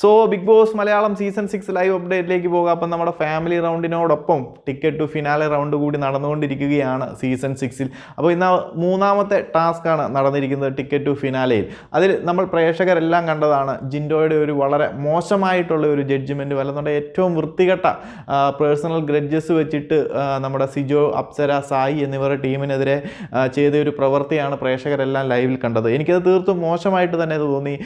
So Bigg Boss Malayalam season six live അപ്ഡേറ്റിലേക്ക് പോകാം. അപ്പം നമ്മുടെ ഫാമിലി റൗണ്ടിനോടൊപ്പം ടിക്കറ്റ് ടു ഫിനാലെ റൗണ്ട് കൂടി നടന്നുകൊണ്ടിരിക്കുകയാണ് സീസൺ സിക്സിൽ അപ്പോൾ ഇന്ന് മൂന്നാമത്തെ ടാസ്ക്കാണ് നടന്നിരിക്കുന്നത് ടിക്കറ്റ് ടു ഫിനാലയിൽ അതിൽ നമ്മൾ പ്രേക്ഷകരെല്ലാം കണ്ടതാണ്. ജിൻഡോയുടെ ഒരു വളരെ മോശമായിട്ടുള്ള ഒരു ജഡ്ജ്മെന്റ് അല്ലെന്നുണ്ടെങ്കിൽ ഏറ്റവും വൃത്തികെട്ട പേഴ്സണൽ ഗ്രഡ്ജസ് വെച്ചിട്ട് നമ്മുടെ സിജോ അപ്സര സായി എന്നിവരുടെ ടീമിനെതിരെ ചെയ്ത ഒരു പ്രവൃത്തിയാണ് പ്രേക്ഷകരെല്ലാം ലൈവിൽ കണ്ടത്. എനിക്കത് തീർത്തും മോശമായിട്ട് തന്നെ തോന്നി.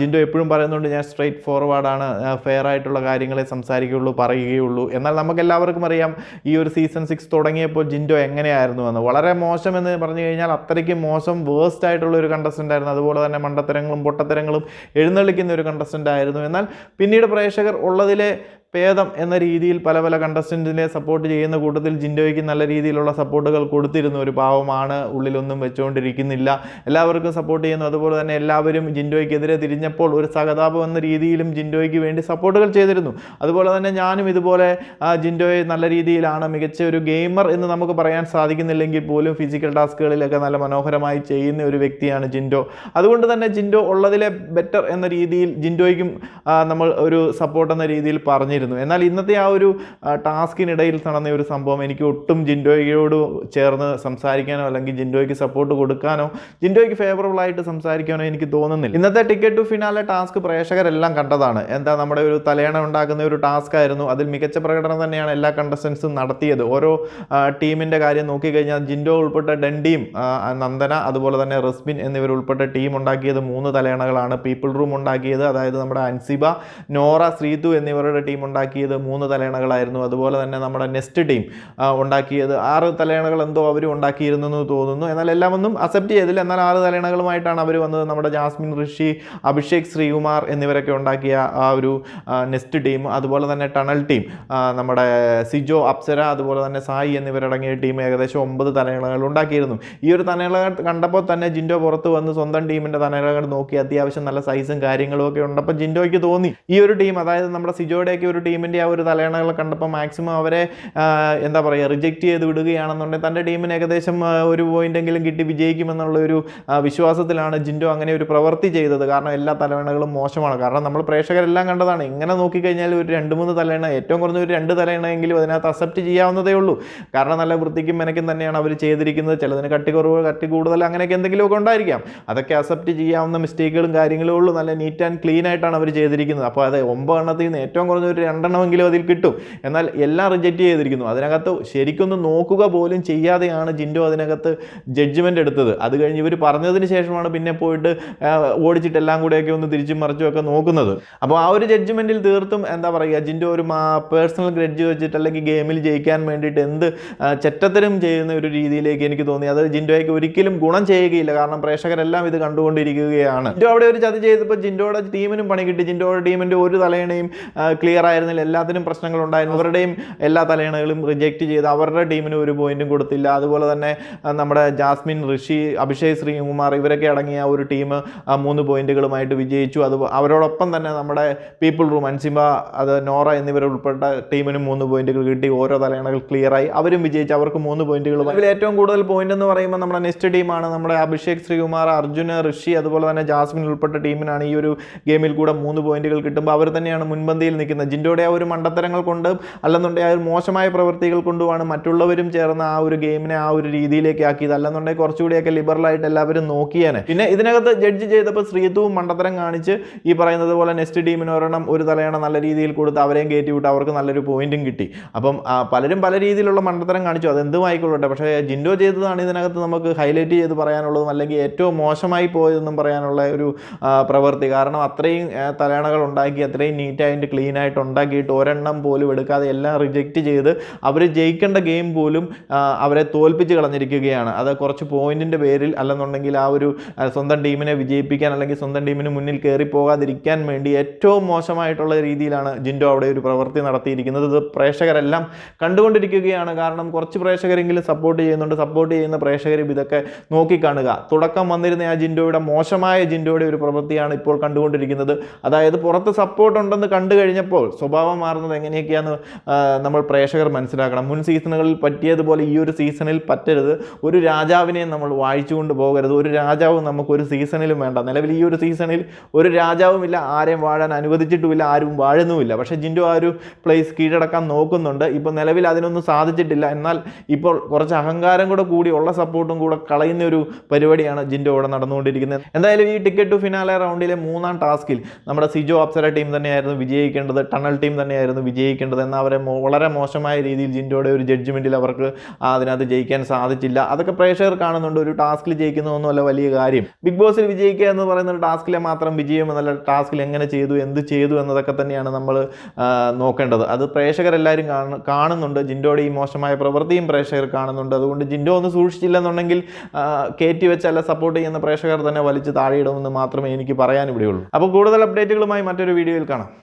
ജിൻഡോ എപ്പോഴും പറയുന്നുണ്ട് ഞാൻ സ്ട്രൈറ്റ് ഫോർവേഡാണ് ഫെയർ ആയിട്ടുള്ള കാര്യങ്ങളെ സംസാരിക്കുകയുള്ളൂ പറയുകയുള്ളൂ. എന്നാൽ നമുക്കെല്ലാവർക്കും അറിയാം ഈ ഒരു സീസൺ സിക്സ് തുടങ്ങിയപ്പോൾ ജിൻഡോ എങ്ങനെയായിരുന്നു എന്ന്. വളരെ മോശം എന്ന് പറഞ്ഞു കഴിഞ്ഞാൽ അത്രയ്ക്ക് മോശം വേസ്റ്റ് ആയിട്ടുള്ള ഒരു കണ്ടസ്റ്റന്റ് ആയിരുന്നു. അതുപോലെ തന്നെ മണ്ടത്തരങ്ങളും പൊട്ടത്തരങ്ങളും എഴുന്നള്ളിക്കുന്ന ഒരു കണ്ടസ്റ്റന്റ് ആയിരുന്നു. എന്നാൽ പിന്നീട് പ്രേക്ഷകർ ഉള്ളതിലെ ഭേദം എന്ന രീതിയിൽ പല പല കണ്ടസ്റ്റന്റിനെ സപ്പോർട്ട് ചെയ്യുന്ന കൂട്ടത്തിൽ ജിൻഡോയ്ക്ക് നല്ല രീതിയിലുള്ള സപ്പോർട്ടുകൾ കൊടുത്തിരുന്നു. ഒരു പാവമാണ് ഉള്ളിലൊന്നും വെച്ചുകൊണ്ടിരിക്കുന്നില്ല എല്ലാവർക്കും സപ്പോർട്ട് ചെയ്യുന്നു. അതുപോലെ തന്നെ എല്ലാവരും ജിൻഡോയ്ക്കെതിരെ തിരിഞ്ഞപ്പോൾ ഒരു സഹതാപം എന്ന രീതിയിലും ജിൻഡോയ്ക്ക് വേണ്ടി സപ്പോർട്ടുകൾ ചെയ്തിരുന്നു. അതുപോലെ തന്നെ ഞാനും ഇതുപോലെ ജിൻഡോയെ നല്ല രീതിയിലാണ് മികച്ച ഒരു ഗെയിമർ എന്ന് നമുക്ക് പറയാൻ സാധിക്കുന്നില്ലെങ്കിൽ പോലും ഫിസിക്കൽ ടാസ്കുകളിലൊക്കെ നല്ല മനോഹരമായി ചെയ്യുന്ന ഒരു വ്യക്തിയാണ് ജിൻഡോ. അതുകൊണ്ട് തന്നെ ജിൻഡോ ഉള്ളതിലെ ബെറ്റർ എന്ന രീതിയിൽ ജിൻഡോയ്ക്കും നമ്മൾ ഒരു സപ്പോർട്ട് എന്ന രീതിയിൽ പറഞ്ഞിരുന്നു എന്നാൽ ഇന്നത്തെ ആ ഒരു ടാസ്കിനിടയിൽ നടന്ന ഒരു സംഭവം എനിക്ക് ഒട്ടും ജിൻഡോയോട് ചേർന്ന് സംസാരിക്കാനോ അല്ലെങ്കിൽ ജിൻഡോയ്ക്ക് സപ്പോർട്ട് കൊടുക്കാനോ ജിൻഡോയ്ക്ക് ഫേവറബിൾ ആയിട്ട് സംസാരിക്കാനോ എനിക്ക് തോന്നുന്നില്ല. ഇന്നത്തെ ടിക്കറ്റ് ടു ഫിനാലെ ടാസ്ക് പ്രേക്ഷകരെല്ലാം കണ്ടതാണ്. എന്താ നമ്മുടെ ഒരു തലയണ ഉണ്ടാക്കുന്ന ഒരു ടാസ്ക് ആയിരുന്നു. അതിൽ മികച്ച പ്രകടനം തന്നെയാണ് എല്ലാ കണ്ടസ്റ്റൻസും നടത്തിയത്. ഓരോ ടീമിന്റെ കാര്യം നോക്കിക്കഴിഞ്ഞാൽ ജിൻഡോ ഉൾപ്പെട്ട ആ, നന്ദന അതുപോലെ തന്നെ റസ്ബിൻ എന്നിവർ ഉൾപ്പെട്ട ടീം ഉണ്ടാക്കിയത് മൂന്ന് തലയണകളാണ്. പീപ്പിൾ റൂം ഉണ്ടാക്കിയത് അതായത് നമ്മുടെ അൻസിബ നോറ ശ്രീതു എന്നിവരുടെ ടീം ഉണ്ടാക്കിയത് മൂന്ന് തലയണകളായിരുന്നു. അതുപോലെ തന്നെ നമ്മുടെ നെസ്റ്റ് ടീം ഉണ്ടാക്കിയത് ആറ് തലയണകൾ എന്തോ അവർ ഉണ്ടാക്കിയിരുന്നു എന്ന് തോന്നുന്നു. എന്നാൽ എല്ലാം ഒന്നും അക്സെപ്റ്റ് ചെയ്തില്ല. എന്നാൽ ആറ് തലയണകളുമായിട്ടാണ് അവർ വന്നത്. നമ്മുടെ ജാസ്മിൻ ഋഷി അഭിഷേക് ശ്രീകുമാർ എന്നിവരൊക്കെ ഉണ്ടാക്കിയ ആ ഒരു നെസ്റ്റ് ടീം. അതുപോലെ തന്നെ ടണൽ ടീം നമ്മുടെ സിജോ അപ്സര അതുപോലെ തന്നെ സായി എന്നിവരടങ്ങിയ ടീം ഏകദേശം ഒമ്പത് തലയണകൾ ഉണ്ടാക്കിയിരുന്നു. ഈ ഒരു തലയണകൾ കണ്ടപ്പോൾ തന്നെ ജിൻഡോ പുറത്ത് വന്ന് സ്വന്തം ടീമിന്റെ തലയണകൾ നോക്കി അത്യാവശ്യം നല്ല സൈസും കാര്യങ്ങളും ഒക്കെ ഉണ്ടപ്പോൾ ജിൻഡോയ്ക്ക് തോന്നി. ഈ ഒരു ടീം അതായത് നമ്മുടെ സിജോയുടെയൊക്കെ ഒരു ടീമിന്റെ ആ ഒരു തലയണകൾ കണ്ടപ്പോൾ മാക്സിമം അവരെ എന്താ പറയുക റിജക്റ്റ് ചെയ്ത് വിടുകയാണെന്നുണ്ടെങ്കിൽ തന്റെ ടീമിന് ഏകദേശം ഒരു പോയിന്റെങ്കിലും കിട്ടി വിജയിക്കുമെന്നുള്ള ഒരു വിശ്വാസത്തിലാണ് ജിൻഡോ അങ്ങനെ ഒരു പ്രവൃത്തി ചെയ്തത്. കാരണം എല്ലാ തലയണകളും മോശമാണ്. കാരണം നമ്മൾ പ്രേക്ഷകരെല്ലാം കണ്ടതാണ്. ഇങ്ങനെ നോക്കിക്കഴിഞ്ഞാൽ ഒരു രണ്ട് മൂന്ന് തലയണ ഏറ്റവും കുറഞ്ഞ ഒരു രണ്ട് തലയണയെങ്കിലും അതിനകത്ത് അക്സെപ്റ്റ് ചെയ്യാവുന്നതേ ഉള്ളൂ. കാരണം നല്ല വൃത്തിക്കും മെനക്കും തന്നെയാണ് അവർ ചെയ്തിരിക്കുന്നത്. ചിലതിന് കട്ടി കുറവ് കട്ടി കൂടുതൽ അങ്ങനെയൊക്കെ എന്തെങ്കിലുമൊക്കെ ഉണ്ടായിരിക്കാം. അതൊക്കെ അക്സെപ്റ്റ് ചെയ്യാവുന്ന മിസ്റ്റേക്കുകളും കാര്യങ്ങളും ഉള്ളൂ. നല്ല നീറ്റ് ആൻഡ് ക്ലീൻ ആയിട്ടാണ് അവർ ചെയ്തിരിക്കുന്നത്. അപ്പോൾ അത് ഒമ്പതെണ്ണത്തിൽ നിന്ന് ഏറ്റവും കുറഞ്ഞ ഒരു രണ്ടെണ്ണമെങ്കിലും അതിൽ കിട്ടും. എന്നാൽ എല്ലാം റിജക്റ്റ് ചെയ്തിരിക്കുന്നു. അതിനകത്ത് ശരിക്കൊന്ന് നോക്കുക പോലും ചെയ്യാതെയാണ് ജിൻഡോ അതിനകത്ത് ജഡ്ജ്മെന്റ് എടുത്തത്. അത് കഴിഞ്ഞ് ഇവർ പറഞ്ഞതിന് ശേഷമാണ് പിന്നെ പോയിട്ട് ഓടിച്ചിട്ട് എല്ലാം കൂടെയൊക്കെ ഒന്ന് തിരിച്ചും മറിച്ചും ഒക്കെ നോക്കുന്നത്. അപ്പോൾ ആ ഒരു ജഡ്ജ്മെന്റിൽ തീർത്തും എന്താ പറയുക ജിൻഡോ ഒരു പേഴ്സണൽ ഗ്രഡ്ജ് വെച്ചിട്ട് അല്ലെങ്കിൽ ഗെയിമിൽ ജയിക്കാൻ വേണ്ടിയിട്ട് എന്ത് ചെറ്റത്തരം ചെയ്യുന്ന ഒരു രീതിയിലേക്ക് എനിക്ക് തോന്നി. അത് ജിൻഡോയ്ക്ക് ഒരിക്കലും ഗുണം ചെയ്യുകയില്ല. കാരണം പ്രേക്ഷകരെല്ലാം ഇത് കണ്ടുകൊണ്ടിരിക്കുകയാണ്. ജിൻഡോ അവിടെ ഒരു ചതി ചെയ്തപ്പോൾ ജിൻഡോയുടെ ടീമിനും പണി കിട്ടി. ജിൻഡോയുടെ ടീമിന്റെ ഒരു തലയണയും ക്ലിയർ ആയിരുന്നില്ല എല്ലാത്തിനും പ്രശ്നങ്ങൾ ഉണ്ടായിരുന്നു അവരുടെയും എല്ലാ തലയണകളും റിജക്റ്റ് ചെയ്ത് അവരുടെ ടീമിന് ഒരു പോയിന്റും കൊടുത്തില്ല. അതുപോലെ തന്നെ നമ്മുടെ ജാസ്മിൻ ഋഷി അഭിഷേക് ശ്രീകുമാർ ഇവരൊക്കെ അടങ്ങിയ ഒരു ടീം മൂന്ന് പോയിന്റുകളുമായിട്ട് വിജയിച്ചു. അത് അവരോടൊപ്പം തന്നെ നമ്മുടെ പീപ്പിൾ റൂം അൻസിമ അത് നോറ എന്നിവരുൾപ്പെട്ട ടീമിനും മൂന്ന് പോയിന്റുകൾ കിട്ടി. ഓരോ തലയണകൾ ക്ലിയറായി അവരും വിജയിച്ചു അവർക്ക് മൂന്ന് പോയിന്റുകൾ ഇതിൽ ഏറ്റവും കൂടുതൽ പോയിന്റ് എന്ന് പറയുമ്പോൾ നമ്മുടെ നെക്സ്റ്റ് ടീമാണ് നമ്മുടെ അഭിഷേക് ശ്രീകുമാർ അർജുന ഋഷി അതുപോലെ തന്നെ ജാസ്മിൻ ഉൾപ്പെട്ട ടീമിനാണ് ഈ ഒരു ഗെയിമിൽ കൂടെ മൂന്ന് പോയിന്റുകൾ കിട്ടുമ്പോൾ അവർ തന്നെയാണ് മുൻപന്തിയിൽ നിൽക്കുന്നത്. ജിൻഡോയുടെ ആ ഒരു മണ്ടത്തരങ്ങൾ കൊണ്ട് അല്ലെന്നുണ്ടെങ്കിൽ ആ ഒരു മോശമായ പ്രവൃത്തികൾ കൊണ്ടുമാണ് മറ്റുള്ളവരും ചേർന്ന് ആ ഒരു ഗെയിമിനെ ആ ഒരു രീതിയിലേക്ക് ആക്കിയത്. അല്ലെന്നുണ്ടെങ്കിൽ കുറച്ചുകൂടിയൊക്കെ ലിബറലായിട്ട് എല്ലാവരും നോക്കിയാണ് പിന്നെ ഇതിനകത്ത് ജഡ്ജ് ചെയ്തപ്പോൾ ശ്രീതുവും മണ്ടത്തരം കാണിച്ച് ഈ പറയുന്നത് പോലെ നെക്സ്റ്റ് ടീമിന് ഒരെണ്ണം ഒരു തലയണ നല്ല രീതിയിൽ കൊടുത്ത് അവരെയും കയറ്റി വിട്ട് അവർക്ക് നല്ലൊരു പോയിന്റും കിട്ടി. അപ്പം പലരും പല രീതിയിലുള്ള മണ്ടത്തരം കാണിച്ചു. അത് എന്തും പക്ഷേ ജിൻഡോ ചെയ്തതാണ് ഇതിനകത്ത് നമുക്ക് ഹൈലൈറ്റ് ചെയ്ത് പറയാനുള്ളതും അല്ലെങ്കിൽ ഏറ്റവും മോശമായി പോയതെന്നും പറയാനുള്ള ഒരു പ്രവൃത്തി. കാരണം അത്രയും തലയണകൾ ഉണ്ടാക്കി അത്രയും നീറ്റായിട്ട് ക്ലീൻ ആയിട്ട് ഉണ്ടാക്കിയിട്ട് ഒരെണ്ണം പോലും എടുക്കാതെ എല്ലാം റിജക്റ്റ് ചെയ്ത് അവർ ജയിക്കേണ്ട ഗെയിം പോലും അവരെ തോൽപ്പിച്ച് കളഞ്ഞിരിക്കുകയാണ്. അത് കുറച്ച് പോയിന്റിന്റെ പേരിൽ അല്ലെന്നുണ്ടെങ്കിൽ ആ ഒരു സ്വന്തം ടീമിനെ വിജയിപ്പിക്കാൻ അല്ലെങ്കിൽ സ്വന്തം ടീമിന് മുന്നിൽ കയറി പോകാതിരിക്കാൻ വേണ്ടി ഏറ്റവും മോശമായിട്ടുള്ള രീതിയിലാണ് ജിൻഡോ അവിടെ ഒരു പ്രവൃത്തി നടത്തിയിരിക്കുന്നത്. ഇത് പ്രേക്ഷകരെല്ലാം കണ്ടുകൊണ്ടിരിക്കുകയാണ്. കാരണം കുറച്ച് പ്രേക്ഷകരെങ്കിലും സപ്പോർട്ട് ചെയ്യുന്നുണ്ട്. സപ്പോർട്ട് ചെയ്യുന്ന പ്രേക്ഷകരും ഇതൊക്കെ നോക്കിക്കാണുക. തുടക്കം വന്നിരുന്ന ആ ജിൻഡോയുടെ മോശമായ ജിൻഡോയുടെ ഒരു പ്രവൃത്തിയാണ് ഇപ്പോൾ കണ്ടുകൊണ്ടിരിക്കുന്നത്. അതായത് പുറത്ത് സപ്പോർട്ട് ഉണ്ടെന്ന് കണ്ടു കഴിഞ്ഞപ്പോൾ സ്വഭാവം മാറുന്നത് എങ്ങനെയൊക്കെയാണെന്ന് നമ്മൾ പ്രേക്ഷകർ മനസ്സിലാക്കണം. മുൻ സീസണുകളിൽ പറ്റിയതുപോലെ ഈ ഒരു സീസണിൽ പറ്റരുത്. ഒരു രാജാവിനെ നമ്മൾ വാഴിച്ചുകൊണ്ട് പോകരുത്. ഒരു രാജാവ് നമുക്ക് ഒരു സീസണിലും വേണ്ട. നിലവിൽ ഈ ഒരു സീസണിൽ ഒരു രാജാവുമില്ല ആരെയും വാഴാൻ അനുവദിച്ചിട്ടുമില്ല ആരും വാഴുന്നുമില്ല. പക്ഷേ ജിൻഡോ ആ ഒരു പ്ലേസ് കീഴടക്കാൻ നോക്കുന്നുണ്ട്. ഇപ്പോൾ നിലവിൽ അതിനൊന്നും സാധിച്ചിട്ടില്ല. എന്നാൽ ഇപ്പോൾ കുറച്ച് അഹങ്കാരം കൂടെ കൂടി ഉള്ള സപ്പോർട്ടും കൂടെ കളയുന്ന ഒരു പരിപാടിയാണ് ജിൻഡോ അവിടെ നടന്നുകൊണ്ടിരിക്കുന്നത്. എന്തായാലും ഈ ടിക്കറ്റ് ടു ഫിനാലെ റൗണ്ടിലെ മൂന്നാം ടാസ്കിൽ നമ്മുടെ സിജോ അപ്സര ടീം തന്നെയായിരുന്നു വിജയിക്കേണ്ടത്. ടണൽ ടീം തന്നെയായിരുന്നു വിജയിക്കേണ്ടത്. എന്നാൽ അവരെ വളരെ മോശമായ രീതിയിൽ ജിൻഡോയുടെ ഒരു ജഡ്ജ്മെന്റിൽ അവർക്ക് അതിനകത്ത് ജയിക്കാൻ സാധിച്ചില്ല. അതൊക്കെ പ്രേക്ഷകർ കാണുന്നുണ്ട്. ഒരു ടാസ്കിൽ ജയിക്കുന്നതൊന്നുമല്ല വലിയ കാര്യം. ബിഗ് ബോസിൽ വിജയിക്കുക എന്ന് പറയുന്ന ടാസ്കിലെ മാത്രം വിജയം എന്നല്ല ടാസ്കിൽ എങ്ങനെ ചെയ്തു എന്ത് ചെയ്തു എന്നതൊക്കെ തന്നെയാണ് നമ്മൾ നോക്കേണ്ടത്. അത് പ്രേക്ഷകരെല്ലാവരും കാണു കാണുന്നുണ്ട്. ജിൻഡോയുടെ ഈ മോശമായ പ്രവൃത്തിയും പ്രേക്ഷകർ കാണുന്നുണ്ട്. അതുകൊണ്ട് ജിൻഡോ ഒന്ന് സൂക്ഷിച്ചില്ലെന്നുണ്ടെങ്കിൽ കയറ്റി വെച്ചല്ല സപ്പോർട്ട് ചെയ്യുന്ന പ്രേക്ഷകർ തന്നെ വലിച്ച് താഴെയിടുമെന്ന് മാത്രമേ എനിക്ക് പറയാൻ ഇവിടെയുള്ളൂ അപ്പോൾ കൂടുതൽ അപ്ഡേറ്റുകളുമായി മറ്റൊരു വീഡിയോയിൽ കാണാം.